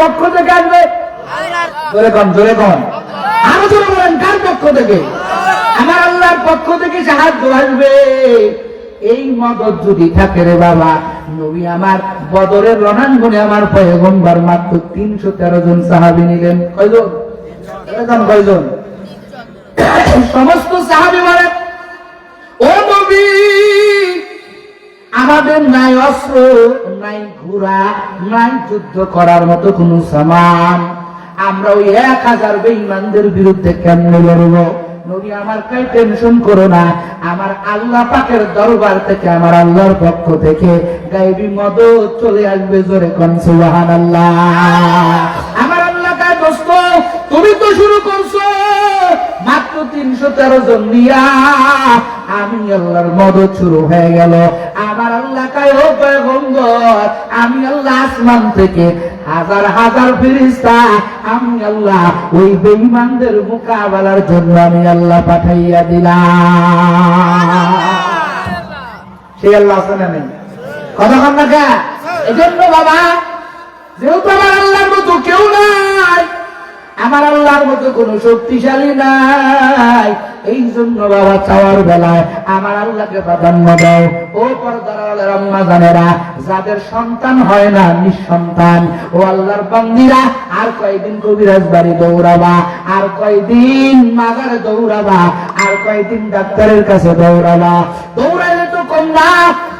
পক্ষ থেকে আসবে? জোরে কন জোরে কন। আরও জোরে বলেন, কার পক্ষ থেকে? আমার আল্লাহর পক্ষ থেকে সাহায্য আসবে। এই মদত যদি থাকে রে বাবা, নবী আমার বদরের রণাঙ্গনে আমার পয়গম্বর মাত্র তিনশো তেরো জন সাহাবি নিলেন। কয়জন? কয়জন সমস্ত সাহাবি বলেন আমাদের নাই অস্ত্র, নাই ঘোড়া, নাই যুদ্ধ করার মতো কোনো সামান। আমরা ওই এক হাজার বেঈমানদের বিরুদ্ধে কেমনে লড়ব? নবী, আমার কাই টেনশন করো না। আমার আল্লাহ পাকের দরবার থেকে, আমার আল্লাহর পক্ষ থেকে গাইবি মদত চলে আসবে জোরে কন, সুবহানাল্লাহ। আমার আল্লাহ কায় দোস্ত তুমি তো শুরু করছ, মাত্র তিনশো তেরো জন নিয়া আমি আল্লাহর মদত শুরু হয়ে গেল। আমার আল্লাহ কায়, ও পয়গম্বর, আমি আল্লাহ আসমান থেকে হাজার হাজার ফিরিস্তা, আমি আল্লাহ ওই বেঈমানদের মোকাবেলার জন্য আমি আল্লাহ পাঠাইয়া দিলাম। সেই আল্লাহ আছে না নেই? কথা কন না এজন্য বাবা, যেহেতু আমার আল্লাহর মতো কেউ নাই, আমার আল্লাহর মতো কোনো শক্তিশালী নাই। এই জন্য বাবা চাওয়ার বেলায় আমার আল্লাহকে প্রাধান্য দাও। ও পর্দার আম্মা জানেরা, যাদের সন্তান হয় না, নিঃসন্তান। ও আল্লাহর বান্দিরা, আর কয়দিন কবিরাজ বাড়ি দৌড়াবা, আর কয়দিন মাগারে দৌড়াবা, আর কয়দিন ডাক্তারের কাছে দৌড়াবা। দৌড়াইলে তো কম না,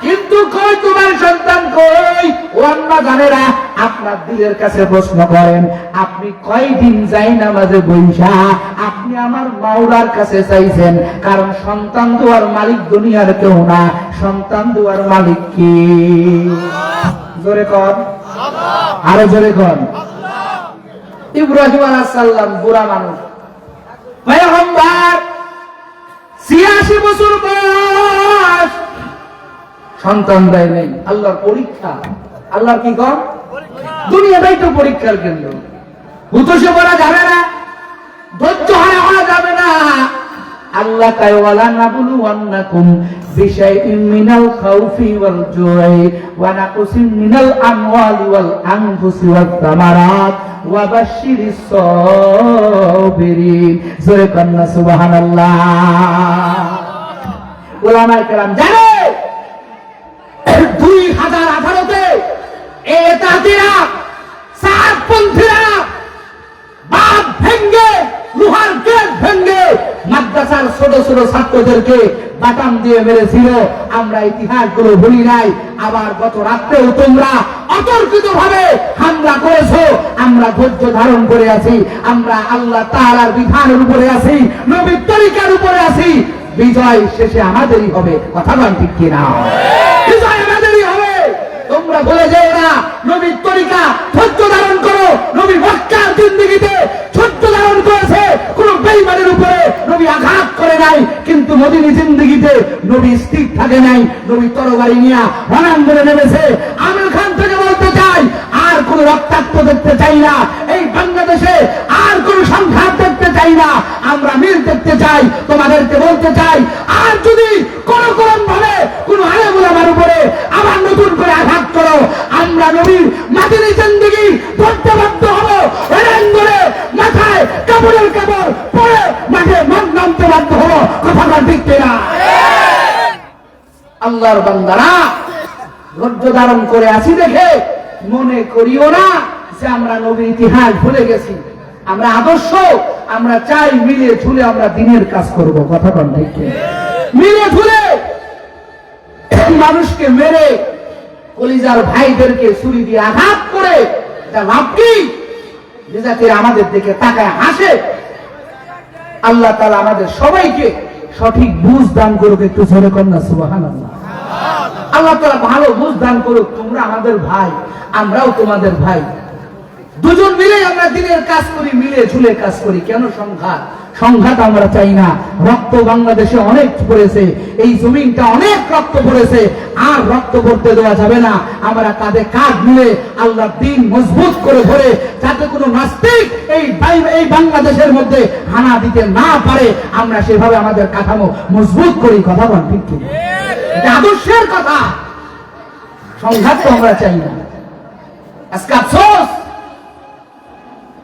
কিন্তু কই তোমার সন্তান কই? ও আম্মা জানেরা, আপনার দিলের কাছে প্রশ্ন করেন, আপনি কয়দিন যাই না নামাজে বৈশা আপনি আমার মাওলার কাছে চাইছেন কারণ সন্তান দেওয়ার মালিক দুনিয়ার কেউ না, সন্তান দেওয়ার মালিক কি? জোরে কর আরও জোরে কর ইব্রাহিম আলাইহিস সালাম বুড়া মানুষ। ছিয়াশি বছর বয়স। সন্তান দেয় নেই, আল্লাহর পরীক্ষা। কি কর দুনিয়াটাই তো পরীক্ষার কেন্দ্র। হুতসে বলা যাবে না, ধৈর্য হারা যাবে না। আল্লাহ তাই ওয়ালা নাবুলু আন্নাকুম বিশাইইন মিনাল খাউফি ওয়াল জুই ওয়া নাকুসিম মিনাল আমওয়ালি ওয়াল আনফুসি ওয়াত তামারাত ওয়া বাশশিরিস সাবিরিন। জোরে কন্না সুবহানাল্লাহ। ওলামায়ে কেরাম জানে? দুই হাজার আঠারোতে এতাতিরা সাতপন্থীরা ছাত্রদেরকে বাটাম দিয়ে মেরেছিল। আমরা ইতিহাসগুলো ভুলি নাই। আবার গত রাত্রেও তোমরা অতর্কিত ভাবে হামলা করেছ। আমরা ধৈর্য ধারণ করে আছি। আমরা আল্লাহ তাআলার বিধানের উপরে আছি। নবীর তরিকার উপরে আছি। বিজয় শেষে আমাদেরই হবে। কথা বল ঠিক কিনা? বিজয় আমাদেরই হবে। তোমরা বলে যাও না। নবীর তরিকা ধৈর্য ধারণ করো। নবী মক্কার জিন্দিগিতে ধৈর্য ধারণ করেছে, কোন বেইমানের উপরে নবী আঘাত করে নাই, কিন্তু নদীর জিন্দিগিতে নবী স্থির থাকে নাই, নবী তরবারি নিয়ে রণাঙ্গনে নেমেছে। আমির খান থেকে বলতে চাই, আর কোন রক্তাক্ত দেখতে চাই না। এই বাংলাদেশে আর কোন সংঘাত দেখতে চাই না। আমরা মিল দেখতে চাই, তোমাদেরকে বলতে চাই, আর যদি কোন কোন ভাবে কোন আলেমুল আমার উপরে আবার নতুন করে আঘাত করো, আমরা নবীর মাটির জিন্দগি ধরতে বাধ্য হব রণাঙ্গনে কাপড়ের কাপড় পরে মাঠে মন নামতে বাধ্য হব কথা ঠিক না আল্লাহর বান্দারা ধৈর্য ধারণ করে আছি দেখে মনে করিও না যে আমরা নবীর ইতিহাস ভুলে গেছি। আমরা আদর্শ, আমরা চাই মিলে ঝুলে আমরা দিনের কাজ করব কথা বল মিলে ঝুলে মানুষকে মেরে কলিজার ভাইদেরকে ছুরি দিয়ে আঘাত করে এটা লাভ কি যাতে আমাদের দিকে তাকায় হাসে। আল্লাহ তালা আমাদের সবাইকে সঠিক বুঝ দান করুক একটু ঝরে কন্যা সুবাহান আল্লাহ তালা ভালো বুঝ দান করুক, তোমরা আমাদের ভাই, আমরাও তোমাদের ভাই। দুজন মিলে আমরা দিনের কাজ করি, মিলে ঝুলে কাজ করি। কেন সংঘাত? সংঘাত আমরা চাই না রক্ত বাংলাদেশে অনেক পড়েছে, এই জমিনটা অনেক রক্ত পড়েছে, আর রক্ত পড়তে দেওয়া যাবে না। আমরা কাঁধে কাঁধ মিলে আল্লাহ দিন মজবুত করে ধরে, যাতে কোনো নাস্তিক এই এই বাংলাদেশের মধ্যে হানা দিতে না পারে, আমরা সেভাবে আমাদের কাঠামো মজবুত করি, কথা বল ঠিক কি? এটা আদর্শের কথা। সংঘাত তো আমরা চাই না। আজকে আফসোস।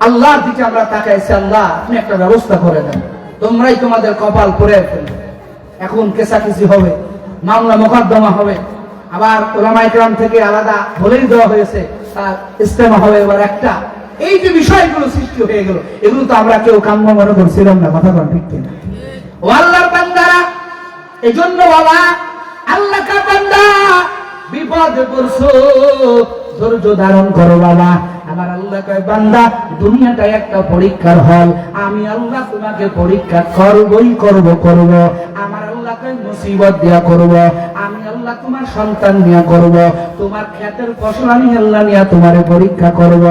আল্লাহর দিকে আমরা তাকাইছি, আল্লাহ, আপনি একটা ব্যবস্থা করে দেন। তোমরাই তোমাদের কপাল করে ফেলে এখন কেসাকিসি হবে, মামলা মোকদ্দমা হবে। আবার ওলামাই গ্রাম থেকে আলাদা বলেই দেওয়া হয়েছে, তার ইস্তেমা হবে এবার একটা। এই যে বিষয়গুলো সৃষ্টি হয়ে গেল, এগুলো তো আমরা কেউ কাম্য মনে করছিলাম না, কথা বল ঠিক কিনা? ও আল্লাহর বান্দারা, এজন্য বাবা আল্লাহ বান্দা, বিপদে পড়ছো ধৈর্য ধারণ করো বাবা। আমার আল্লাহ কয়, বান্দা দুনিয়াটা একটা পরীক্ষার হল। আমি আল্লাহ তোমাকে পরীক্ষা করবই করব করব। আমার আল্লাহ কয়, মুসিবত দিয়া করব। আমি আল্লাহ তোমার সন্তান নিয়ে করব। তোমার ক্ষেতের ফসল আমি আল্লাহ নিয়ে তোমারে পরীক্ষা করব।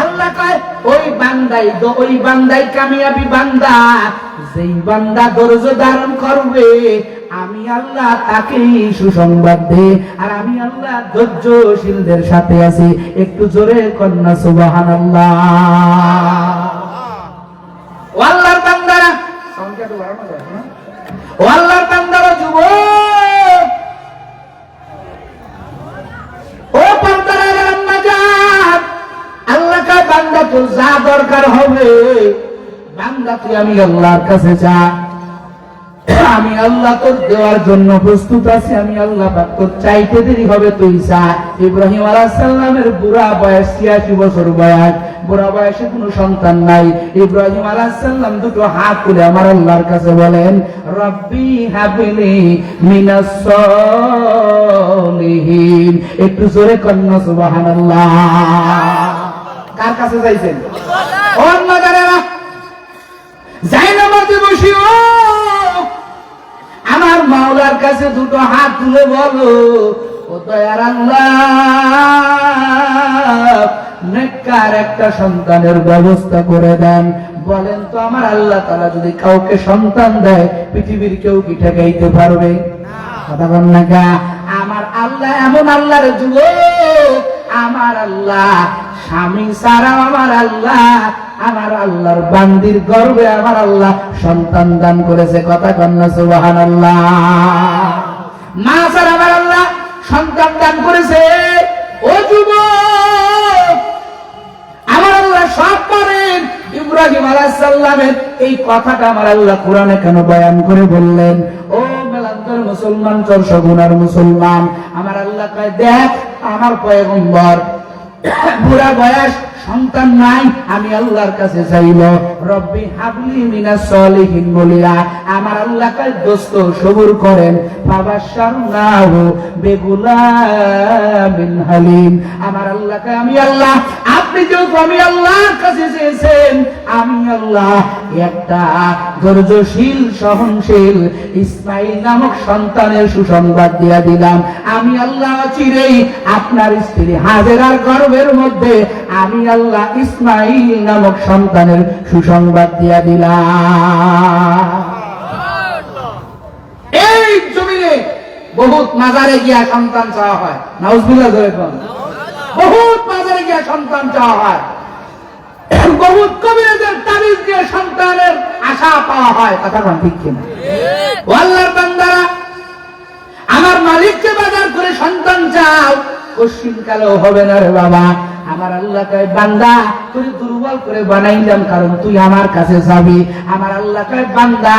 আল্লাহ কয়, ওই বান্দাই দ- ওই বান্দাই কামিয়াবি বান্দা। যেই বান্দা ধৈর্য ধারণ করবে আমি আল্লাহ তাকেই সুসংবাদ দে, আর আমি আল্লাহ ধৈর্যশীলদের সাথে আছি। একটু জোরে কন্যা সুবাহান আল্লাহ ও বান্দা তোর যা দরকার হবে, বান্দা তুই আমি আল্লাহর কাছে যা। আমি আল্লাহ তোর দেওয়ার জন্য প্রস্তুত আছি, আমি আল্লাহ তোর চাইতে দেরি হবে তুই চা ইব্রাহিম আলাইহিস সালামের বুড়া বয়স ছিয়াশি বছর বয়স, বুড়া বয়সে কোনো সন্তান নাই। ইব্রাহিম আলাইহিস সালাম দুটো হাত তুলে আমার আল্লাহর কাছে বলেন, রব্বি হাবিলি মিনাস একটু জোরে কন্যা, সুবহানাল্লাহ। কার কাছে যাইছেন? ও মাদারেরা যাই না মাঝে বসিও আমার মাওলার কাছে দুটো হাত তুলে বলো, ও দয়ার আল্লাহ একটা সন্তানের ব্যবস্থা করে দেন। বলেন তো আমার আল্লাহ তারা যদি কাউকে সন্তান দেয়, পৃথিবীর কেউ কি ঠেকাইতে পারবে? কথা বল আমার আল্লাহ এমন আল্লাহর যুগ আমার আল্লাহ স্বামী সারা আমার আল্লাহ আমার আল্লাহর বান্দির গর্বে আমার আল্লাহ সন্তান দান করেছে, কথা কন্যা সুবাহান আল্লাহ মা স্যার, আমার আল্লাহ সন্তান দান করেছে। ও যুবক, আমার আল্লাহ সব পারেন। ইব্রাহিম আলাইসাল্লামের এই কথাটা আমার আল্লাহ কোরআনে কেন বয়ান করে বললেন? ও মেলান্তর মুসলমান চর সগুনার মুসলমান, আমার আল্লাহ কয়, দেখ, আমার পয়গম্বর, বুড়া বয়স সন্তান নাই, আমি আল্লাহর কাছে চাইল রব্বি হাবলি মিনা সলিহিন বলিয়া আমার আল্লাহ কয়, দোস্ত, সবুর করেন। বাবা সারনাহু বেগুলা মিন হালিম। আমার আল্লাহ আমি আল্লাহ, আপনি যেহেতু আমি আল্লাহর কাছে চেয়েছেন আমি আল্লাহ একটা ধৈর্যশীল, সহনশীল ইসমাইল নামক সন্তানের সুসংবাদ দিয়া দিলাম। আমি আল্লাহ চিরেই আপনার স্ত্রী হাজেরার গর্ভের মধ্যে আমি আল্লাহ ইসমাইল নামক সন্তানের সুসংবাদ দিয়া দিলাম। এই জমিনে বহুত মাজারে গিয়া সন্তান চাওয়া হয়। নাউজবিল্লাহ ধরে বহুত মাজারে গিয়া সন্তান চাওয়া হয়। বহুত কবিরাজের তাবিজ দিয়ে সন্তানের আশা পাওয়া হয়, কথা ঠিক কিনা? বান্দারা, আমার মালিককে বাজার করে সন্তান চাও কালেও হবে না রে বাবা। আমার আল্লাহ বান্দা তুই দুর্বল করে বানাইলাম, কারণ তুই আমার কাছে যাবি। আমার আল্লাহ বান্দা,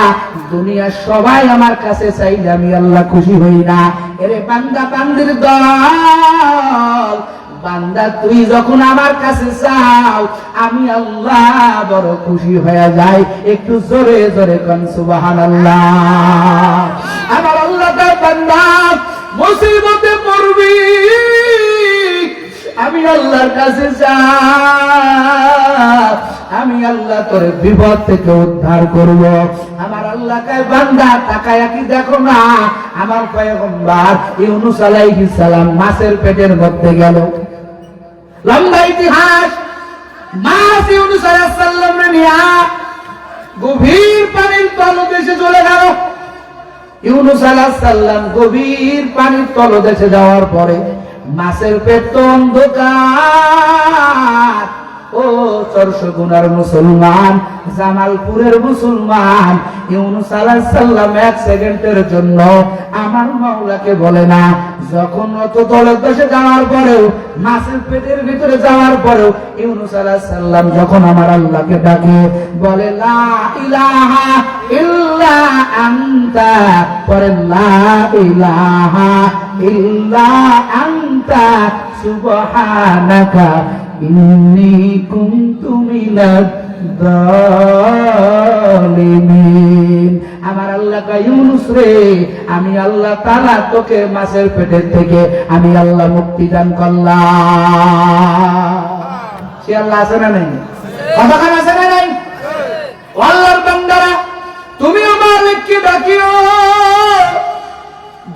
দুনিয়ার সবাই আমার কাছে চাইলে আমি আল্লাহ খুশি হই না। এরে বান্দা, বান্দির দল বান্দা, তুই যখন আমার কাছে চাও আমি আল্লাহ বড় খুশি হয়ে যাই। একটু জোরে জোরে কন সুবাহান আমার আল্লাহ বান্দা, মুসিবতে পড়বি। আমি আল্লাহর কাছে চাই আমি আল্লাহ তোর বিপদ থেকে উদ্ধার করব। আমার আল্লাহ কায়, বান্দা, তাকায় কি দেখো না? আমার পয়গম্বর ইউনুস আলাইহিস সালাম মাছের পেটের মধ্যে গেল। লম্বা ইতিহাস। গভীর পানির তলদেশে চলে গেল। ইউনুস আলাহ সাল্লাম গভীর পানির তলদেশে যাওয়ার পরে মাছের পেট তো অন্ধকার। ও চরশগুনার মুসলমান, জামালপুরের মুসলমান, ইউনুস আলাইহিস সালাম এক সেকেন্ডের জন্য আমার মাওলাকে বলে না, যখন অত দলের দেশে যাওয়ার পরেও, মাছের পেটের ভিতরে যাওয়ার পরেও, ইউনুস আলাইহিস সালাম যখন আমার আল্লাহকে ডাকে, বলে, লা ইলাহা ইল্লা আনতা পরে, লা ইলাহা ইল্লা আনতা, সুবহানাকা ইন্নী কুনতু মিনাজ জালিমিন আমার আল্লাহ ইউনুস রে, আমি আল্লাহ তাআলা তোকে মাছের পেটের থেকে আমি আল্লাহ মুক্তি দান করলাম। সে আল্লাহ আছে না নাই? কতক্ষণ আছে না নাই? আল্লাহর বান্দারা, তুমি আমার লিখকে ডাকিও।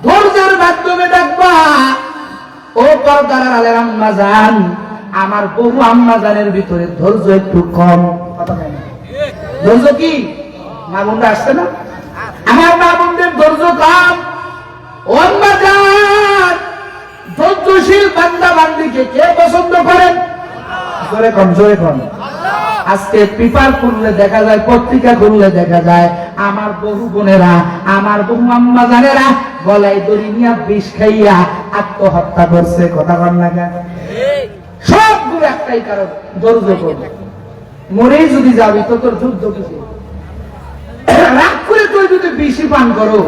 ধৈর্যের মাধ্যমে ডাকবা। ও পর্দার আলের আম্মা জান আমার বহু আম্মা জানের ভিতরে ধৈর্য একটু কম। ধৈর্য কি? মা বোনরা আসছে না? আমার মা বোনদের ধৈর্য কম। আমার বহু বোনেরা, আমার বহু আম্মা জানেরা গলায় দড়ি নিয়ে বিষ খাইয়া আত্মহত্যা করছে। কথা বল না কেন? একটাই কারণ ধৈর্য করবে। মরেই যদি যাবি, তো তোর যুদ্ধ কিছু রাগ করে তুই যদি বেশি পান করো।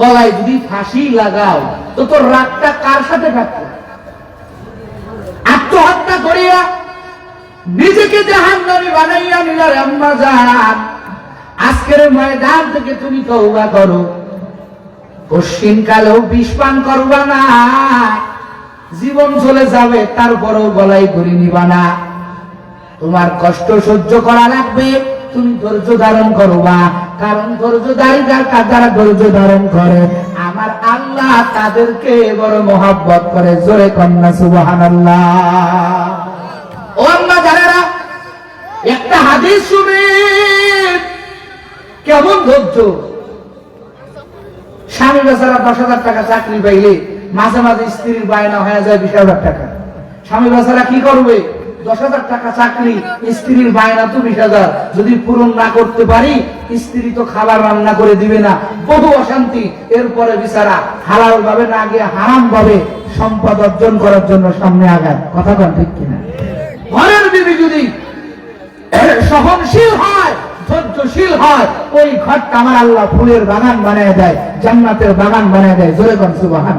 গলায় যদি ফাঁসি লাগাও, তো তোর রাগটা কার সাথে থাকবে? আত্মহত্যা করিয়া নিজেকে জাহান নামে বানাইয়া নিলার আম্মা জান আজকের ময়দান থেকে তুমি তৌবা করো। পশ্চিম কালেও বিষ পান করবা না। জীবন চলে যাবে, তারপরেও গলায় ঘুরি নিবা না। তোমার কষ্ট সহ্য করা লাগবে, তুমি ধৈর্য ধারণ করবা কারণ ধৈর্য দারিদার যারা ধৈর্য ধারণ করে? আমার আল্লাহ তাদেরকে বড় মোহাব্বত করে, জোরে কন্যা সুবাহান জানেরা, একটা হাদিস শুনে কেমন ধৈর্য? স্বামী বেচারা দশ হাজার টাকা চাকরি পাইলে মাঝে মাঝে স্ত্রীর বায়না হয়ে যায় বিশ হাজার টাকা। স্বামী বেচারা কি করবে? দশ হাজার টাকা চাকরি, স্ত্রীর বায়না তো বিশ হাজার। যদি পূরণ না করতে পারি, স্ত্রী তো খাবার রান্না করে দিবে না। বহু অশান্তি। এরপরে বিচারা হালাল ভাবে না গিয়ে হারাম ভাবে সম্পদ অর্জন করার জন্য সামনে আগায়। কথা কন ঠিক কিনা? ঘরের বিবি যদি সহনশীল হয়, ধৈর্যশীল হয়, ওই ঘরটা আমার আল্লাহ ফুলের বাগান বানিয়ে দেয়, জান্নাতের বাগান বানিয়ে দেয়। জোরে কর সুবাহান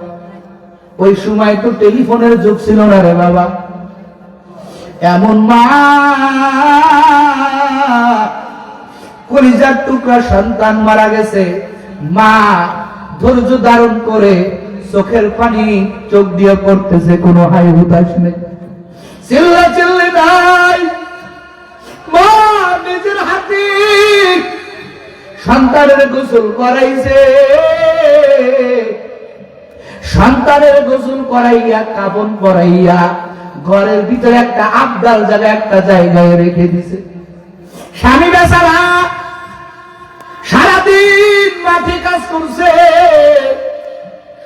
ওই সময় তো টেলিফোনের যুগ ছিল না রে বাবা। এমন মা কলিজার টুকরা সন্তান মারা গেছে। মা ধৈর্য ধারণ করে চোখের পানি চোখ দিয়ে পড়তেছে, কোনো হাই হুতাশ নেই। চিল্লা চিল্লি নাই। মা নিজের হাতে সন্তানের গোসল করাইছে। সন্তানের গোসল করাইয়া কাপন পরাইয়া, ঘরের ভিতরে একটা আবদাল জায়গা একটা জায়গায় রেখে দিছে। স্বামী বেচারা সারাদিন মাঠে কাজ করছে।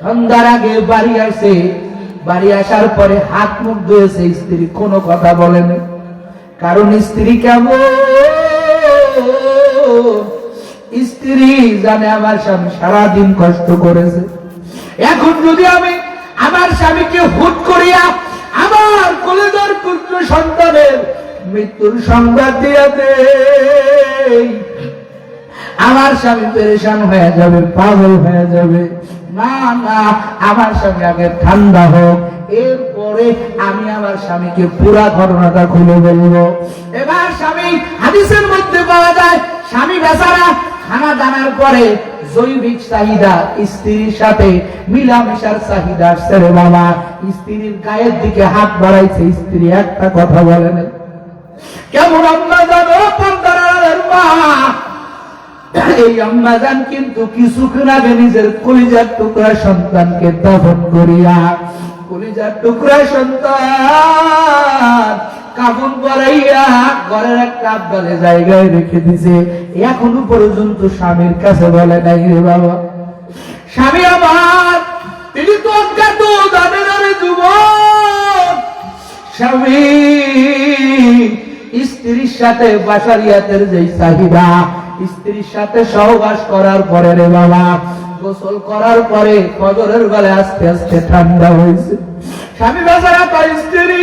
সন্ধ্যার আগে বাড়ি আসে। বাড়ি আসার পরে হাত মুখ ধুয়েছে, স্ত্রী কোনো কথা বলেনি। কারণ স্ত্রী কেমন? স্ত্রী জানে আমার স্বামী সারাদিন কষ্ট করেছে। এখন যদি আমি আমার স্বামীকে হুট করিয়া আমার কলেজের পুত্র সন্তানের মৃত্যুর সংবাদ দিয়া দেই, আমার স্বামী পেরেশান হয়ে যাবে, পাগল হয়ে যাবে। না না, আমার স্বামী আগে ঠান্ডা হোক, এরপরে আমি আমার স্বামীকে পুরা ঘটনাটা খুলে বলব। এবার স্বামী হাদিসের মধ্যে পাওয়া যায়, স্বামী বেচারা খানা দানার পরে জৈবিক চাহিদা স্ত্রীর সাথে মিলামিশার চাহিদা আসছে রে বাবা স্ত্রীর গায়ের দিকে হাত বাড়াইছে, স্ত্রী একটা কথা বলে নাই। কেমন আম্মা জানো এই আম্মাজান কিন্তু আগে নিজের কলিজার টুকরা সন্তানকে দাফন করিয়া, কলিজার টুকরা সন্তান কাপড় পরাইয়া ঘরের একটা আব্বালে জায়গায় রেখে দিছে। এখনও পর্যন্ত স্বামীর কাছে বলে নাই রে বাবা। স্বামী আমার, তিনি তো অজ্ঞাত না যুবক। স্বামী, স্ত্রীর সাথে বাসারিয়াতের যে চাহিদা, স্ত্রীর সাথে সহবাস করার পরে রে বাবা, গোসল করার পরে ফজরের বেলা আস্তে আস্তে ঠান্ডা হয়েছে। স্বামী বেচারা তার স্ত্রী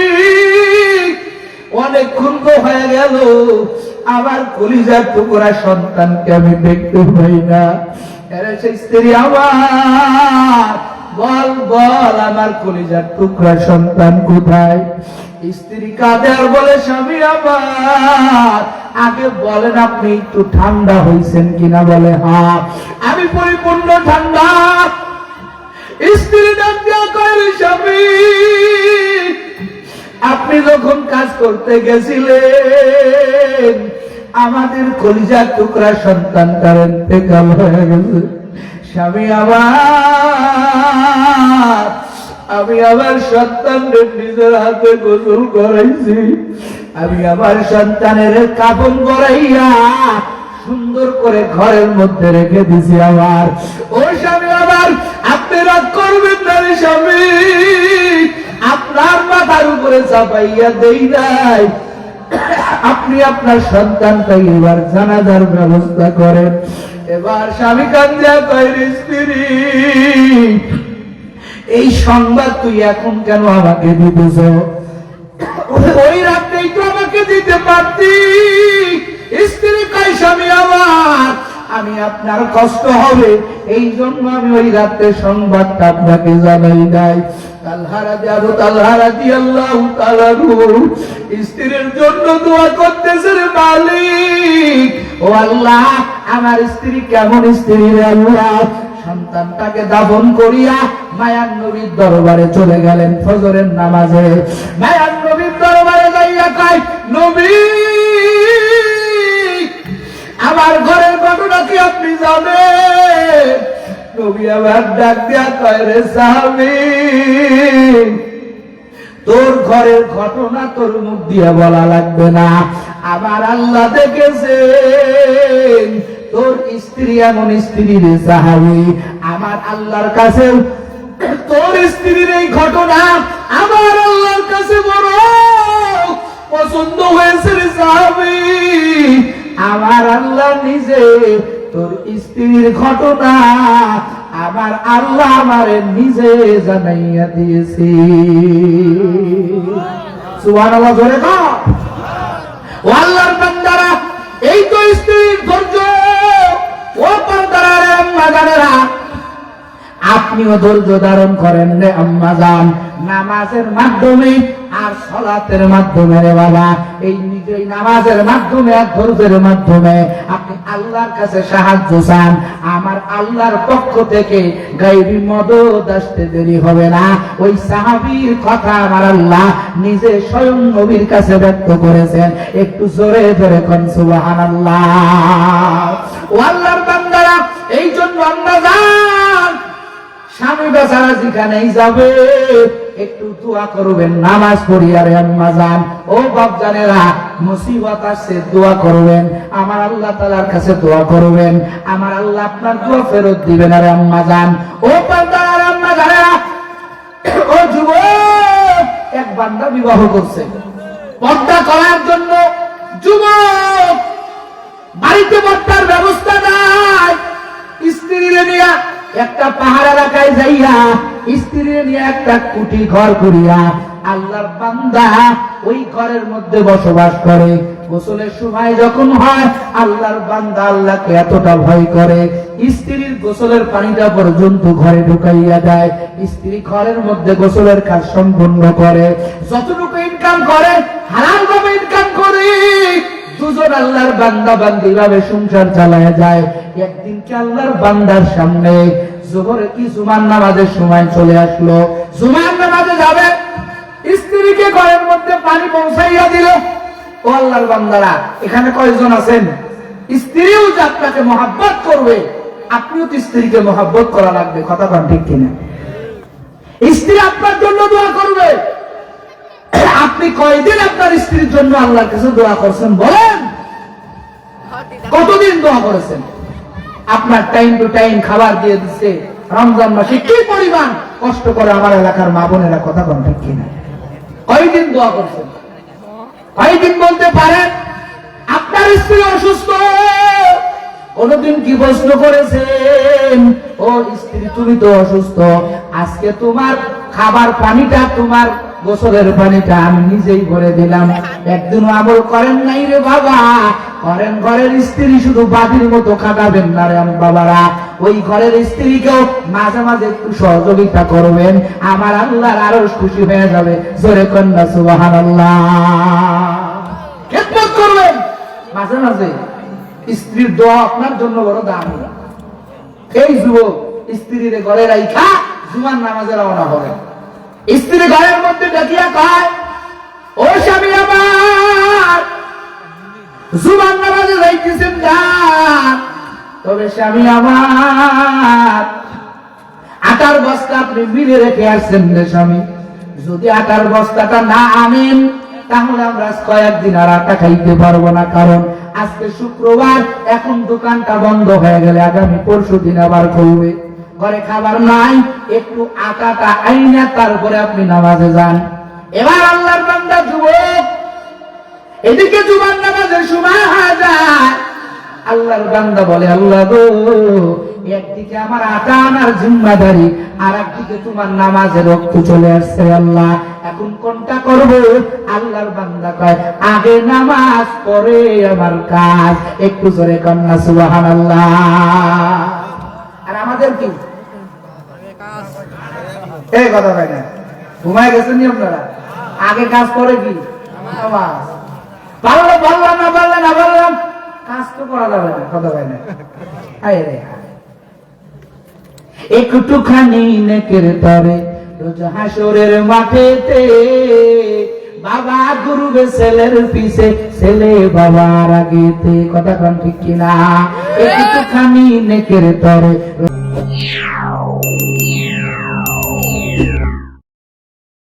অনেকক্ষণ তো হয়ে গেল। আমার কলিজার টুকরা সন্তানকে আমি দেখতে পাই না। স্ত্রী আমার, বল বল, আমার কলিজার টুকরা সন্তান কোথায়? স্ত্রী কাঁদে আর বলে, স্বামী আমার, আগে বলেন আপনি একটু ঠান্ডা হয়েছেন কিনা? বলে, হা, আমি পরিপূর্ণ ঠান্ডা। স্ত্রী ডাক দেওয়া স্বামী আপনি যখন কাজ করতে গেছিলেন, আমাদের কলিজার টুকরা সন্তান ইন্তেকাল হয়ে গেছে। স্বামী আমার আমি আমার সন্তানদের নিজের হাতে গোসল করাইছি। আমি আমার সন্তানের কাপন করাইয়া সুন্দর করে ঘরের মধ্যে রেখে দিছি আমার ও স্বামী আমার আপনি রাগ করবেন না স্বামী। আপনার মাথার উপরে চাপাইয়া দেই নাই। আপনি আপনার সন্তানটাকে এবার জানাজার ব্যবস্থা করেন। এবার স্বামী কান্দিয়া কয়ের স্ত্রী, এই সংবাদ তুই এখন কেন আমাকে দিতেছ? ওই রাত্রেই তো আমাকে দিতে পারতি। স্ত্রী কয়, স্বামী, আমার আমি আপনার কষ্ট হবে। এই জন্য আমি ওই রাত্রে সংবাদটা আপনাকে জানাই নাই। স্ত্রীর জন্য দোয়া মালিক। ও আল্লাহ, আমার স্ত্রী কেমন আল্লাহ? সন্তানটাকে করিয়া মায়ার নবীর দরবারে চলে গেলেন ফজরের নামাজে। মায়ার নবীর দরবারে যাইয়া কয়, নবী, আমার কি আপনি জানেন, নবী আবার ডাক দিয়া কয় রে সাহাবি, তোর ঘরের ঘটনা তোর মুখ দিয়ে বলা লাগবে না। আমার আল্লাহ দেখেছেন, তোর স্ত্রী এমন স্ত্রী রে সাহাবি। আমার আল্লাহর কাছে, তোর স্ত্রীর এই ঘটনা আমার আল্লাহর কাছে বড় পছন্দ হয়েছে রে সাহাবি। আমার আল্লাহ নিজে তোর স্ত্রীর ঘটনা আমার আল্লাহ আমার নিজে জানাইয়া দিয়েছি। আল্লাহ ধরে আল্লাহর বান্দারা, এই তো স্ত্রীর ধৈর্য। ও বান্দারা জানেরা আপনিও ধৈর্য ধারণ করেন রে আম্মা যান নামাজের মাধ্যমে আর সলাতের মাধ্যমে রে বাবা। এই নিজেই নামাজের মাধ্যমে আর ধৈর্যের মাধ্যমে। আপনি আল্লাহর কাছে সাহায্য চান। আমার আল্লাহর পক্ষ থেকে গাইবি মদত আসতে দেরি হবে না। ওই সাহাবীর কথা আমার আল্লাহ নিজে স্বয়ং নবীর কাছে ব্যক্ত করেছেন। একটু জোরে জোরে কোন, সুবহানাল্লাহ। ও আল্লাহর বান্দারা, এই জন্য আমরা যান স্বামী বেচারা যেখানেই যাবে, একটু দোয়া করবেন, নামাজ পড়িয়া আম্মা যান ও বাপ জানেরা, মুসিবত আসছে, দোয়া করবেন। আমার আল্লাহ তালার কাছে দোয়া করবেন। আমার আল্লাহ আপনার দোয়া ফেরত দিবেন আরে আম্মা যান ও বান্দার আম্মা জানেরা, ও যুবক, এক বান্দা বিবাহ করছে। পর্দা করার জন্য যুবক, বাড়িতে পর্দার ব্যবস্থা নাই। স্ত্রীরে নিয়া একটা পাহাড় এলাকায় যাইয়া স্ত্রীরে নিয়ে একটা কুটি ঘর করিয়া আল্লাহর বান্দা ওই ঘরের মধ্যে বসবাস করে। গোসলের সময় যখন হয়, আল্লাহর বান্দা আল্লাহকে এতটা ভয় করে। স্ত্রীর গোসলের পানিটা পর্যন্ত ঘরে ঢুকাইয়া দেয়। স্ত্রী ঘরের মধ্যে গোসলের কাজ সম্পূর্ণ করে। যতটুকু ইনকাম করে ভাবে ইনকাম করে। দুজন আল্লাহর বান্দা বান্দি ভাবে সংসার চালায় যায়। একদিন আল্লাহর বান্দার সামনে জোহরে কি জুমার নামাজের সময় চলে আসলো? জুমার নামাজে যাবে। স্ত্রীকে ঘরের মধ্যে পানি পৌঁছাইয়া দিল। ও আল্লাহর বান্দারা, এখানে কয়জন আছেন? স্ত্রীও যে মহাব্বত করবে, আপনিও তো স্ত্রীকে মহাব্বত করা লাগবে, কথা ঠিক কিনা? স্ত্রী আপনার জন্য দোয়া করবে। আপনি কয়দিন আপনার স্ত্রীর জন্য আল্লাহর কাছে দোয়া করছেন বলেন? কতদিন দোয়া করেছেন? আপনার টাইম টু টাইম খাবার দিয়ে দিচ্ছে রমজান মাসে কি পরিমাণ কষ্ট করে আমার এলাকার মা বোনেরা কথা ঠিক কিনা? কয়দিন দোয়া করছেন? কয়দিন বলতে পারেন? আপনার স্ত্রী অসুস্থ। কোনদিন কি প্রশ্ন করেছেন? ও স্ত্রী, তুমি তো অসুস্থ। আজকে তোমার খাবার পানিটা তোমার গোসলের পানিটা আমি নিজেই ভরে দিলাম। একদিন আমল করেন নাই রে বাবা। করেন ঘরের স্ত্রী শুধু বাদির মতো খাটাবেন না রে আমার বাবারা। ওই ঘরের স্ত্রীকেও মাঝে মাঝে একটু সহযোগিতা করবেন। আমার আল্লাহর আরও খুশি হয়ে যাবে। জোরে কন্যা সুবাহান করবেন। মাঝে মাঝে স্ত্রীর দোয়া আপনার জন্য বড় দাম। এই যুবক স্ত্রীর ঘরে রাইখা জুমার নামাজে রওনা হবে। স্ত্রী ঘরের মধ্যে ডাকিয়া কয় ও স্বামী আমার জুমার নামাজে যাইতেছেন যান তবে স্বামী আমার, আটার বস্তা আপনি মিলে রেখে আসছেন রে স্বামী। যদি আটার বস্তাটা না আনেন, তাহলে আমরা কয়েকদিন আর আটা খাইতে পারব না, কারণ আজকে শুক্রবার, এখন দোকানটা বন্ধ হয়ে গেলে আগামী পরশু দিন আবার খুলবে। ঘরে খাবার নাই, একটু আটাটা আইনা, তারপরে আপনি নামাজে যান। এবার আল্লাহর বান্দা যুবক, এদিকে জুমার নামাজের সময় হয়ে যায়। আল্লাহর বান্দা বলে, আল্লাহ গো, একদিকে আমার আটা আনার জিম্মাদারি আর একদিকে তোমার নামাজের রক্ত চলে আসছে আল্লাহ। এখন কোনটা করব? আল্লাহর বান্দা কয়, আগে নামাজ, পরে আমার কাজ। একটু জোরে কন্যা সুবাহান আল্লাহ আর আমাদের কি? এই কথা আগে কাজ করে কি? পারলে না বললে না বললাম, কাজ তো করা যাবে না, কথা ভাই না। রে। নেকের তরে মাঠেতে বাবা গুরুবে ছেলের পিছে, ছেলে বাবার আগেতে, কথা কন ঠিক কিনা? একটুখানি নেকের তরে